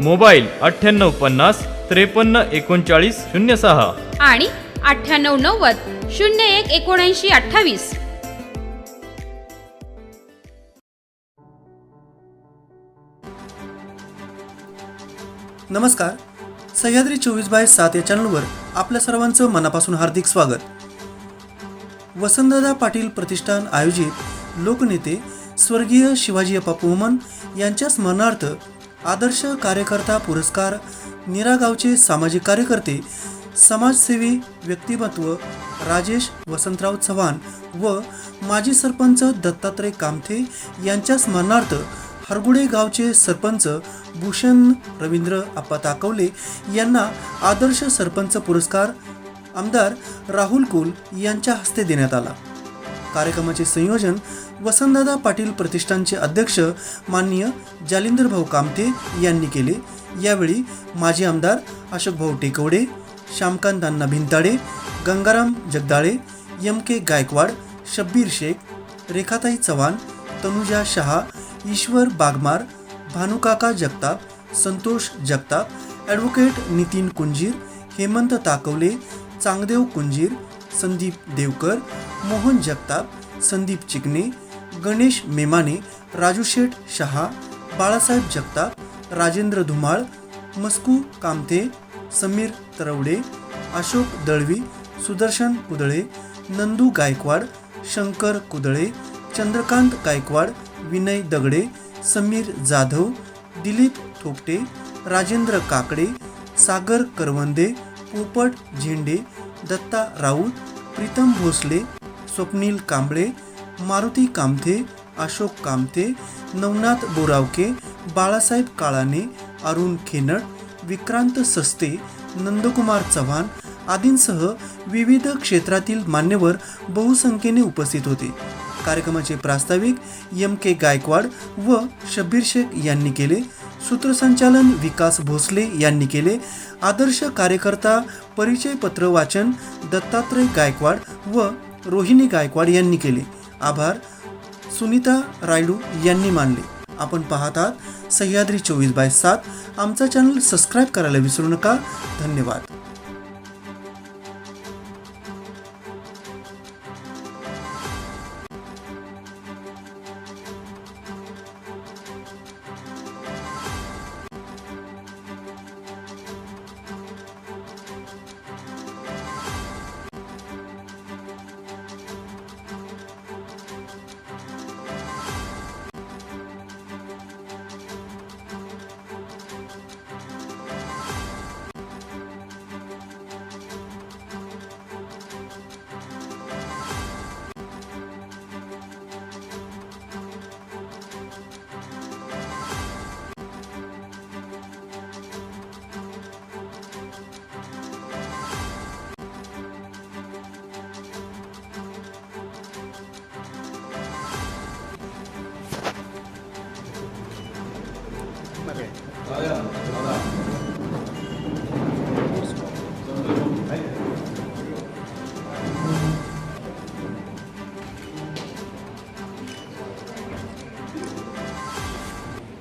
Mobile अठ्ठ्याण्णव पन्नास त्रेपन्न एकोणचाळीस शून्य सहा. आणि अठ्ठ्याण्णव नव्वद शून्य एक एकोणऐंशी अठ्ठावीस. नमस्कार. सह्याद्री चोवीस बाय सात या चॅनलवर आपल्या सर्वांचं मनापासून हार्दिक स्वागत. वसंतदादा पाटील प्रतिष्ठान आयोजित लोकनेते स्वर्गीय शिवाजी अप्पा पोहमन यांच्या स्मरणार्थ आदर्श कार्यकर्ता पुरस्कार निरागावचे सामाजिक कार्यकर्ते समाजसेवी व्यक्तिमत्व राजेश वसंतराव चव्हाण व माजी सरपंच दत्तात्रय कामथे यांच्या स्मरणार्थ हरगुडे गावचे सरपंच भूषण रवींद्र आप्पा ताकवले यांना आदर्श सरपंच पुरस्कार आमदार राहुल कुल यांच्या हस्ते देण्यात आला. कार्यक्रमाचे संयोजन वसंतदादा पाटील प्रतिष्ठानचे अध्यक्ष माननीय जालिंदर भाऊ कामते यांनी केले. यावेळी माजी आमदार Ashok Bhau Tekawade Shyamkant Anna Bhintade Gangaram Jagdale M K Gaikwad Shabbir Shaikh Rekhatai Chavan Tanuja Shah Ishwar Bagmar Bhanukaka Jagtap Santosh Jagtap advocate Nitin Kunjir Hemant Takawale Changdev Kunjir Sandeep Devkar Mohan Jagtap Sandeep Chikane Ganesh Memane Raju Sheth Shah Balasaheb Jagtap Rajendra Dhumal Masku Kamte Sameer Tarawade Ashok Dalvi Sudarshan Kudale Nandu Gaikwad Shankar Kudale Chandrakant Gaikwad Vinay Dagade Sameer Jadhav Dilip Thopte Rajendra Kakade Sagar Karvande Popat Zende Datta Raut Pritam Bhosale Swapnil Kamble Maruti Kamathe Ashok Kamathe Navnath Boravke Balasaheb काळाने अरुण खेनट विक्रांत सस्ते नंदकुमार चव्हाण आदींसह विविध क्षेत्रातील मान्यवर बहुसंख्येने उपस्थित होते. कार्यक्रमाचे प्रास्ताविक एम के गायकवाड व शब्बीर शेख यांनी केले. सूत्रसंचालन विकास भोसले यांनी केले. आदर्श कार्यकर्ता परिचय पत्र वाचन दत्तात्रय गायकवाड व रोहिणी गायकवाड यांनी केले. आभार. सुनीता रायडू यांनी मानले. आपण पाहत आहात सह्याद्री चोवीस बाय सात. आमचा चॅनल सबस्क्राईब करायला विसरू नका. धन्यवाद.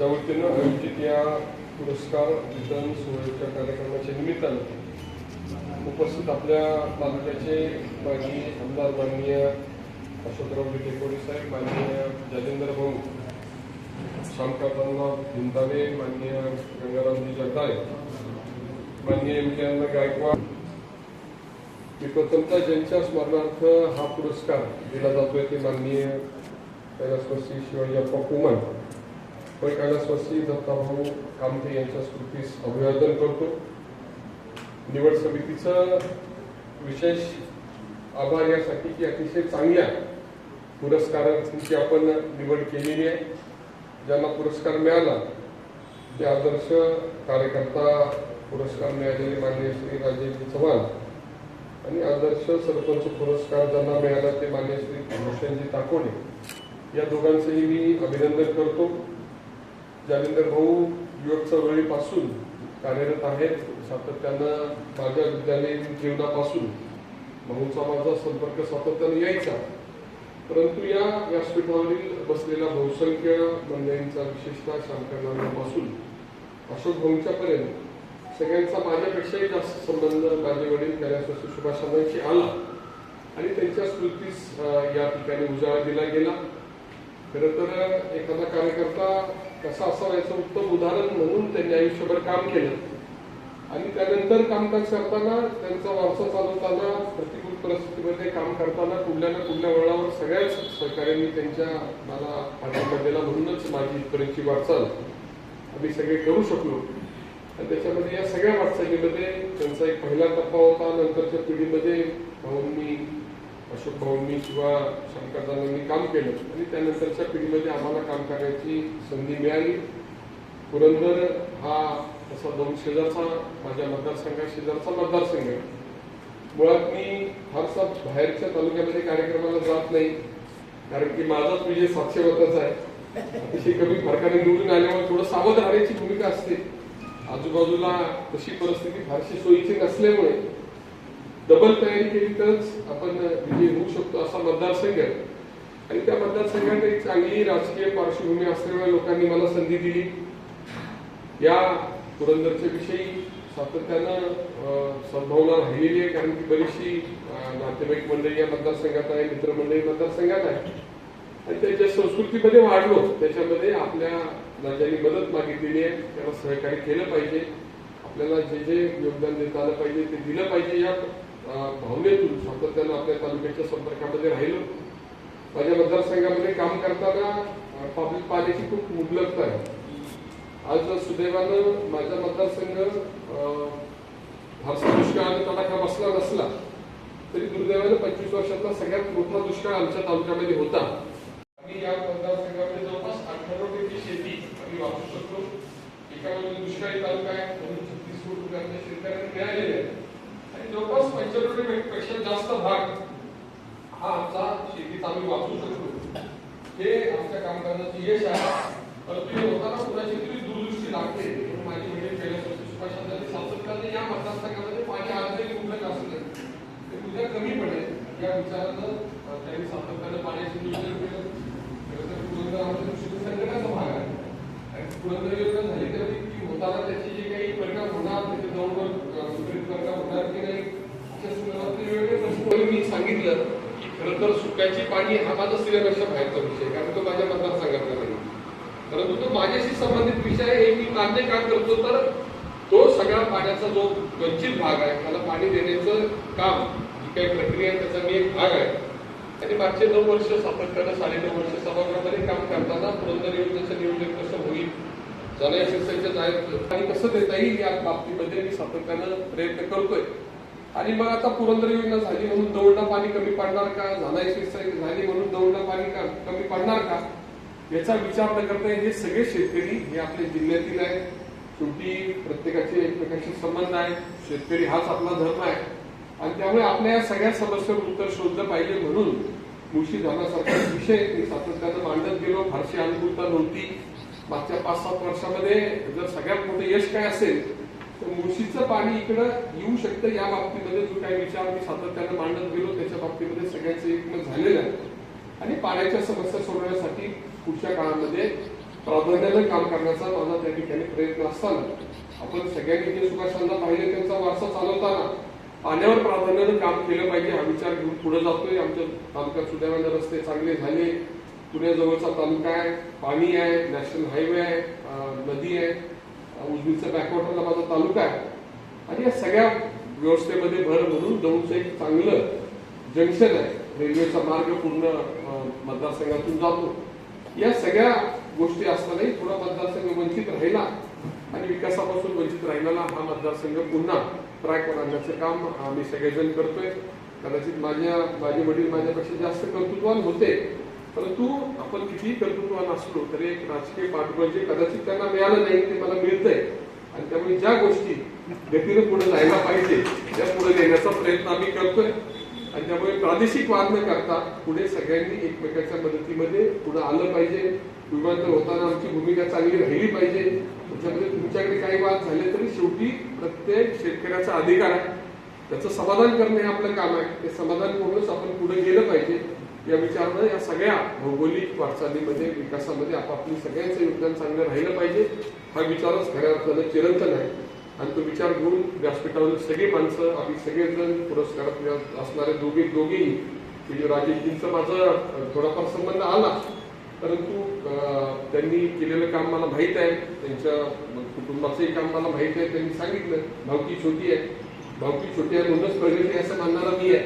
च्या वतीनं आयोजित या पुरस्कार वितरण सोहळ्याच्या कार्यक्रमाच्या निमित्तानं उपस्थित आपल्या तालुक्याचे माजी आमदार माननीय अशोकराव टेकोडे साहेब माननीय जालेंद्र भाऊ शामकांतराव भिंताडे माननीय गंगारामजी जगदाळे माननीय एम के अण्णा गायकवाड मी प्रथमता ज्यांच्या स्मरणार्थ हा पुरस्कार दिला जातोय ते माननीय कैलासवासी शिवाजी अप्पा कुमार व कैलासवासी दत्ताभाऊ कामते यांच्या स्मृतीस अभिवादन करतो. निवड समितीचं विशेष आभार यासाठी की अतिशय चांगल्या पुरस्कारांची आपण निवड केलेली आहे. ज्यांना पुरस्कार मिळाला ते आदर्श कार्यकर्ता पुरस्कार मिळालेले माननीय श्री राजेजी चव्हाण आणि आदर्श सरपंच पुरस्कार ज्यांना मिळाला ते मान्य श्री भूषणजी ताकोडे. या दोघांचंही मी अभिनंदन करतो. जालिंदर भाऊ युवक चळवळीपासून कार्यरत आहेत सातत्यानं माझ्या विद्यालयीन जीवनापासून. भाऊचा माझा संपर्क सातत्यानं यायचा. परंतु या व्यासपीठावरील बसलेल्या बहुसंख्य मंडळींचा विशेषतः शांकरनामापासून अशोक भाऊंच्यापर्यंत सगळ्यांचा माझ्यापेक्षाही जास्त संबंध माझे वडील कार्यासाठी सुभाषांची आला. आणि त्यांच्या स्मृतीस या ठिकाणी उजाळा दिला गेला. खरं तर एखादा कार्यकर्ता कसा असावा याचं उत्तम उदाहरण म्हणून त्यांनी आयुष्यभर काम केलं. आणि त्यानंतर कामकाज करताना त्यांचा वारसा चालवताना प्रतिकूल परिस्थितीमध्ये काम करताना कुठल्या ना कुठल्या वळावर सगळ्याच सहकार्यांनी त्यांच्या मला पाठिंबा दिला म्हणूनच माझी इथपर्यंतची वाटचाल आम्ही सगळे करू शकलो. आणि त्याच्यामध्ये या सगळ्या वाटचालीमध्ये त्यांचा एक पहिला टप्पा होता. नंतरच्या पिढीमध्ये भाऊंनी अशोक भाऊंनी किंवा शंकरदानांनी काम केलं. आणि त्यानंतरच्या पिढीमध्ये आम्हाला काम करण्याची संधी मिळाली. पुरंदर हा तसा दोन शेजारचा माझ्या मतदारसंघा शेजारचा मतदारसंघ आहे. मुळात मी फारसा बाहेरच्या तालुक्यामध्ये कार्यक्रमाला जात नाही. कारण की माझाच विजय सातशे मताचा आहे. अतिशय कमी फरकाने निवडून आल्यामुळे थोडं सावध राहण्याची भूमिका असते. आजूबाजूला तशी परिस्थिती फारशी सोयीची नसल्यामुळे डबल तयारी केली तरच आपण विजयी होऊ शकतो असा मतदारसंघ आहे आणि त्या मतदारसंघात एक चांगली राजकीय पार्श्वभूमी असलेल्या लोकांनी मला संधी दिली. या पुरंदरच्या विषयी सातत्यानं अं, राहिलेली आहे कारण की बरीचशी नातेवाईक मंडळी या मतदारसंघात आहे मित्रमंडळी मतदारसंघात आहे. आणि त्याच्या संस्कृतीमध्ये वाढलो. त्याच्यामध्ये आपल्या राज्यांनी मदत मागितलेली आहे. त्याला सहकार्य केलं पाहिजे. आपल्याला जे जे योगदान देता आलं पाहिजे ते दिलं पाहिजे या भावनेतून सातत्यानं आपल्या तालुक्याच्या संपर्कामध्ये राहिलो. माझ्या मतदारसंघामध्ये काम करताना पब्लिक पाण्याची खूप मुबलकता आहे. आज सुदैवानं माझा मतदारसंघ फारसा दुष्काळ तडाखा बसला नसला तरी दुर्दैवानं पंचवीस वर्षातला सगळ्यात मोठा दुष्काळ आमच्या तालुक्यामध्ये होता आम्ही या मतदारसंघामध्ये जवळपास अठरा टक्के शेती आम्ही वापरू शकतो एका बाजूला दुष्काळी तालुका आहे म्हणून छत्तीस कोटी रुपये आमच्या शेतकऱ्यांना मिळालेले आहेत आणि जवळपास पंच्याण्णवपेक्षा जास्त भाग हा आमचा शेतीत आम्ही वाचू शकतो हे करण्याचं यश आहे. परंतु हे होताना कुणाची तरी दूरदृष्टी लागते. म्हणून माझी वडील कैलासवासी सुभाषचंद्र सातत्याने या मतदारसंघामध्ये पाणी आज कुठलं असू नये ते उद्या कमी पडेल. या विचारानं त्यांनी सातत्यानं पाण्याची नियोजन केलं खरं भाग आहे. आणि पुरंदर योजना झाली तर ती होताना त्याचे जे काही परिणाम होणार त्याचे जवळवर विपरीत परिणाम होणार की नाही अशा संदर्भात वेगवेगळे प्रश्न मी सांगितलं खरं तर सुक्याची पाणी हा माझा सिलेबसच्या बाहेरचा विषय कारण तो माझ्या मतदारसंघातला माझ्याशी संबंधित विषय आहे हे मी मान्य का करतो तर तो सगळा पाण्याचा जो वंचित भाग आहे त्याला पाणी देण्याचं काम जी काही प्रक्रिया आहे त्याचा मी एक भाग आहे. आणि मागचे नऊ वर्ष सातत्यानं साडेनऊ वर्ष सभागृहामध्ये काम करताना पुरंदर योजनेचं नियोजन कसं होईल जाण्या शिक्षणाच्या जाहीर आणि कसं देता येईल या बाबतीमध्ये मी सातत्यानं प्रयत्न करतोय. आणि मग आता पुरंदर योजना झाली म्हणून दौडला पाणी कमी पडणार का? झालाय शिक्षण झाली म्हणून दौडला पाणी कमी पडणार का? याचा विचार न करता हे सगळे शेतकरी हे आपल्या जिल्ह्यातील आहेत शेवटी प्रत्येकाचे एकमेकांशी संबंध आहे. शेतकरी हाच आपला धर्म आहे. आणि त्यामुळे आपल्या या सगळ्या समस्यांवर उत्तर शोधलं पाहिजे म्हणून मुळशी धरणासारखा विषय मी सातत्यानं मांडत गेलो. फारशी अनुकूलता नव्हती. मागच्या पाच सात वर्षामध्ये जर सगळ्यात मोठं यश काय असेल तर मुळशीचं पाणी इकडं येऊ शकतं या बाबतीमध्ये जो काही विचार मी सातत्यानं मांडत गेलो त्याच्या बाबतीमध्ये सगळ्यांचं एकमत झालेलं आहे. आणि पाण्याच्या समस्या सोडवण्यासाठी पुढच्या काळामध्ये प्राधान्यानं काम करण्याचा माझा त्या ठिकाणी प्रयत्न असताना. आपण सगळ्यांनी जे सुभाषांना पाहिले त्यांचा वारसा चालवताना पाण्यावर प्राधान्यानं काम केलं पाहिजे हा विचार घेऊन पुढे जातोय. आमच्या तालुक्यात सुदैवाने रस्ते चांगले झाले. पुण्याजवळचा तालुका आहे पाणी आहे नॅशनल हायवे आहे नदी आहे अं, बॅकवॉटरला माझा तालुका आहे. आणि या सगळ्या व्यवस्थेमध्ये भर म्हणून दौंडचं एक चांगलं जंक्शन आहे. रेल्वेचा मार्ग पूर्ण मतदारसंघातून जातो. या सगळ्या गोष्टी असतानाही थोडा मतदारसंघ वंचित राहिला आणि विकासापासून वंचित राहिलेला हा मतदारसंघ पुन्हा ट्रॅकवर आणण्याचं काम आम्ही सगळेजण करतोय. कदाचित माझ्या माझे वडील माझ्यापेक्षा जास्त कर्तृत्वान होते परंतु आपण कितीही कर्तृत्वान असलो तरी एक राजकीय पाठबळ जे कदाचित त्यांना मिळालं नाही ते मला मिळतंय. आणि त्यामुळे ज्या गोष्टी गतीनं पुढे जायला पाहिजे त्या पुढे नेण्याचा प्रयत्न आम्ही करतोय. आणि त्यामुळे प्रादेशिक वाद न करता पुढे सगळ्यांनी एकमेकांच्या मदतीमध्ये पुढे आलं पाहिजे. विमानतळ होताना आमची भूमिका चांगली राहिली पाहिजे. त्याच्यामध्ये तुमच्याकडे काही वाद झाले तरी शेवटी प्रत्येक शेतकऱ्याचा अधिकार आहे. त्याचं समाधान करणे हे आपलं काम आहे. ते समाधान करूनच आपण पुढे गेलं पाहिजे. या विचारानं या सगळ्या भौगोलिक वाटचालीमध्ये विकासामध्ये आपापली सगळ्यांचं योगदान चांगलं राहिलं पाहिजे. हा विचारच खऱ्या अर्थानं चिरंतन आहे. आणि तो विचार घेऊन व्यासपीठावरील सगळी माणसं आम्ही सगळेजण पुरस्कारात असणारे दोघे दोघेही म्हणजे राजेशजींचं माझा थोडाफार संबंध आला परंतु त्यांनी केलेलं काम मला माहीत आहे. त्यांच्या कुटुंबाचंही काम मला माहीत आहे. त्यांनी सांगितलं भावकी छोटी आहे. भावकी छोटी आहे म्हणूनच प्रगती असं मानणारा मी आहे.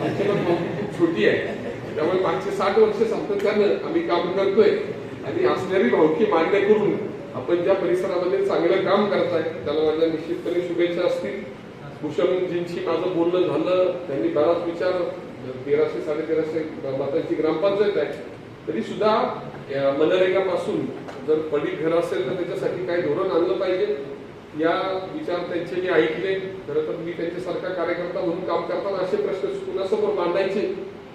आमची पण भावकी खूप छोटी आहे. त्यामुळे मागचे साठ वर्ष सातत्यानं आम्ही काम करतोय. आणि असणारी भावकी मान्य करून आपण ज्या परिसरामध्ये चांगलं काम करताय त्याला माझ्या निश्चितपणे शुभेच्छा असतील. भूषणजींशी माझं बोलणं झालं त्यांनी बराच विचार तेराशे साडेतेराशे मतांची ग्रामपंचायत आहे तरी सुद्धा मनरेगापासून जर पडीक घर असेल तर त्याच्यासाठी काही धोरण आणलं पाहिजे. या विचार त्यांचे मी ऐकले. खरं तर मी त्यांच्यासारखा कार्यकर्ता म्हणून काम करताना असे प्रश्न कुणासमोर मांडायचे?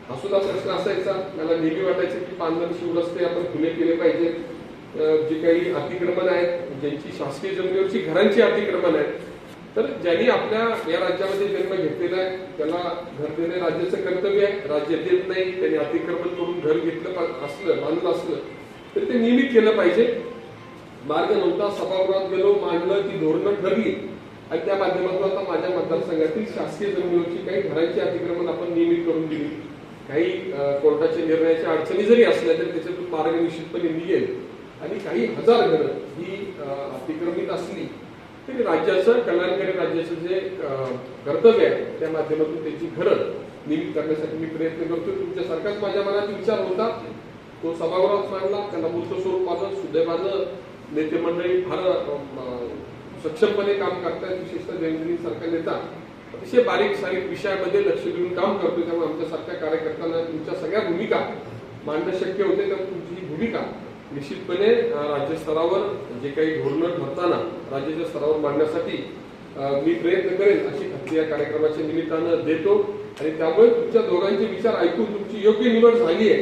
हा सुद्धा प्रश्न असायचा. मला नेहमी वाटायचे की पांढर शिवरस्ते आपण खुले केले पाहिजे जे काही अतिक्रमण आहेत ज्यांची शासकीय जमिनीवरची घरांची अतिक्रमण आहेत तर ज्यांनी आपल्या या राज्यामध्ये जन्म घेतलेला आहे त्याला घर देणे राज्याचं कर्तव्य आहे. राज्य देत नाही त्यांनी अतिक्रमण करून घर घेतलं असलं बांधलं असलं तर ते नियमित केलं पाहिजे. मार्ग नव्हता सभागृहात गेलो मांडलं ती धोरणं ठरली. आणि त्या माध्यमातून आता माझ्या मतदारसंघातील शासकीय जमिनीवरची काही घरांची अतिक्रमण आपण नियमित करून दिली. काही कोर्टाच्या निर्णयाच्या अडचणी जरी असल्या तरी त्याच्यातून मार्ग निश्चितपणे निघेल. आणि काही हजार घरं ही अतिक्रमित असली तरी राज्याचं कल्याणकारी राज्याचं जे कर्तव्य आहे त्या माध्यमातून त्याची घरं निमित्त करण्यासाठी मी प्रयत्न करतो. तुमच्यासारखाच माझ्या मनात विचार होता. तो सभागृहात मांडला. त्यांना मूर्त स्वरूप आलं सुदैवानं नेते मंडळी फार सक्षमपणे काम करतायत. विशेषतः जयंती सारखा नेता. अतिशय बारीक सारीक विषयामध्ये लक्ष देऊन काम करतो त्यामुळे आमच्यासारख्या कार्यकर्त्यांना तुमच्या सगळ्या भूमिका मांडणं शक्य होते. त्यामुळे तुमची ही भूमिका निश्चितपणे राज्यस्तरावर जे काही धोरणं ठरताना राज्याच्या स्तरावर मांडण्यासाठी मी प्रयत्न करेन अशी खात्री या कार्यक्रमाच्या निमित्तानं देतो. आणि त्यामुळे तुमच्या दोघांचे विचार ऐकून तुमची योग्य निवड झाली आहे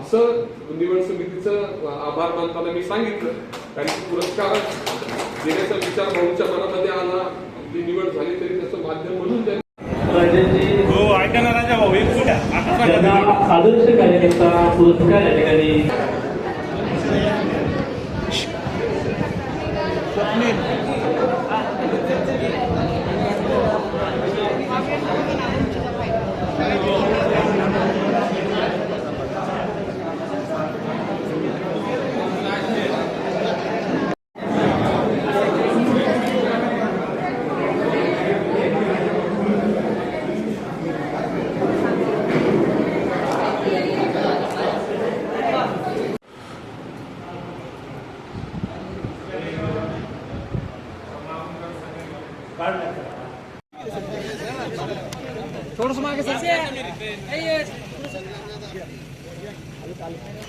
असं निवड समितीचं आभार मानताना मी सांगितलं. कारण की पुरस्कार देण्याचा विचार भाऊंच्या मनामध्ये आला आपली निवड झाली तरी त्याचं माध्यम म्हणून हो ऐका ना राजा भाऊ. आदर्श कार्यकर्ता पुरस्कार या ठिकाणी Obrigado.